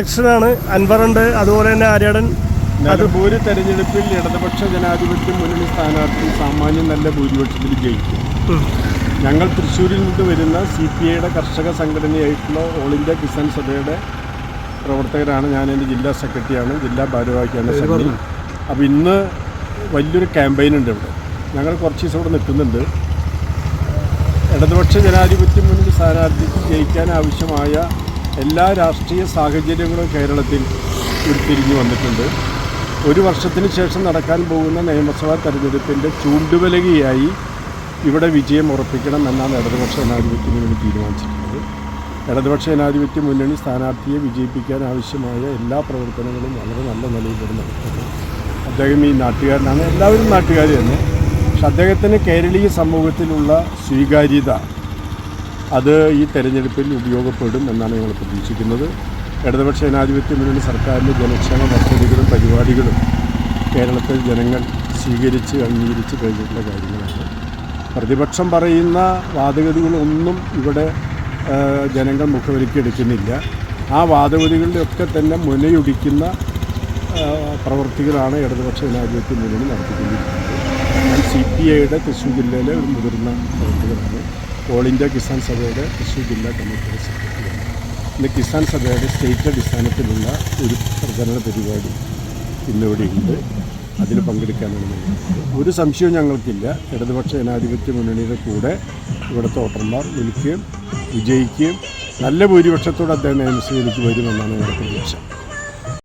ഇലക്ഷനാണ്. അൻവറുണ്ട്. അതുപോലെ തന്നെ ആര്യാടൻ. നിലമ്പൂര് തെരഞ്ഞെടുപ്പിൽ ഇടതുപക്ഷ ജനാധിപത്യ മുന്നണി സ്ഥാനാർത്ഥി സാമാന്യം നല്ല ഭൂരിപക്ഷത്തിൽ ജയിക്കും. ഞങ്ങൾ തൃശ്ശൂരിൽ നിന്ന് വരുന്ന സി പി ഐയുടെ കർഷക സംഘടനയായിട്ടുള്ള ഓൾ ഇന്ത്യ കിസാൻ സഭയുടെ പ്രവർത്തകരാണ്. ഞാൻ എന്റെ ജില്ലാ സെക്രട്ടറിയാണ്. ജില്ലാ ഭാരവാഹിയാണ് അപ്പോൾ ഇന്ന് വലിയൊരു ക്യാമ്പയിൻ ഉണ്ട് ഇവിടെ. ഞങ്ങൾ കുറച്ച് ദിവസം ഇവിടെ നിൽക്കുന്നുണ്ട്. ഇടതുപക്ഷ ജനാധിപത്യ മുന്നണി സ്ഥാനാർത്ഥിക്ക് ജയിക്കാൻ ആവശ്യമായ എല്ലാ രാഷ്ട്രീയ സാഹചര്യങ്ങളും കേരളത്തിൽ ഉരുത്തിരിഞ്ഞു വന്നിട്ടുണ്ട്. ഒരു വർഷത്തിന് ശേഷം നടക്കാൻ പോകുന്ന നിയമസഭാ തെരഞ്ഞെടുപ്പിന്റെ ചൂണ്ടുവലകയായി ഇവിടെ വിജയം ഉറപ്പിക്കണം എന്നാണ് ഇടതുപക്ഷ ജനാധിപത്യ മുന്നണി തീരുമാനിച്ചിട്ടുള്ളത്. ഇടതുപക്ഷ ജനാധിപത്യ മുന്നണി സ്ഥാനാർത്ഥിയെ വിജയിപ്പിക്കാൻ ആവശ്യമായ എല്ലാ പ്രവർത്തനങ്ങളും വളരെ നല്ല നിലയിൽ ഇവിടെ നടത്തുന്നു അദ്ദേഹം ഈ നാട്ടുകാരനാണ്. എല്ലാവരും നാട്ടുകാർ തന്നെ. പക്ഷെ അദ്ദേഹത്തിന് കേരളീയ സമൂഹത്തിലുള്ള സ്വീകാര്യത അത് ഈ തെരഞ്ഞെടുപ്പിൽ ഉപയോഗപ്പെടും എന്നാണ് ഞങ്ങൾ പ്രതീക്ഷിക്കുന്നത്. ഇടതുപക്ഷ ജനാധിപത്യ മുന്നണി സർക്കാരിന്റെ ജനക്ഷേമ പദ്ധതികളും പരിപാടികളും കേരളത്തിൽ ജനങ്ങൾ സ്വീകരിച്ച് അംഗീകരിച്ച് കഴിഞ്ഞിട്ടുള്ള കാര്യങ്ങളാണ്. പ്രതിപക്ഷം പറയുന്ന വാദഗതികളൊന്നും ഇവിടെ ജനങ്ങൾ മുഖവിലക്കെടുക്കുന്നില്ല ആ വാദഗതികളിലൊക്കെ തന്നെ മുനയൊടിക്കുന്ന പ്രവർത്തികളാണ് ഇടതുപക്ഷ ജനാധിപത്യ മുന്നണി നടത്തിക്കൊണ്ടിരിക്കുന്നത്. സി പി ഐയുടെ തൃശ്ശൂർ ജില്ലയിലെ ഒരു മുതിർന്ന പ്രവർത്തകരാണ്. ഓൾ ഇന്ത്യ കിസാൻ സഭയുടെ തൃശ്ശൂർ ജില്ലാ കമ്മിറ്റിയുടെ സെക്രട്ടറിയാണ് ഇന്ന് കിസാൻ സഭയുടെ സ്റ്റേറ്റ് അടിസ്ഥാനത്തിലുള്ള ഒരു പ്രചരണ പരിപാടി ഇന്നിവിടെയുണ്ട് അതിൽ പങ്കെടുക്കാനാണ് ഞങ്ങൾ ഒരു സംശയവും ഞങ്ങൾക്കില്ല. ഇടതുപക്ഷ ജനാധിപത്യ മുന്നണിയുടെ കൂടെ ഇവിടുത്തെ വോട്ടർമാർ നിൽക്കുകയും വിജയിക്കുകയും നല്ല ഭൂരിപക്ഷത്തോടെ അദ്ദേഹം നിയമസഭയിലേക്ക് വരുമെന്നാണ് ഞങ്ങളുടെ പ്രതീക്ഷ.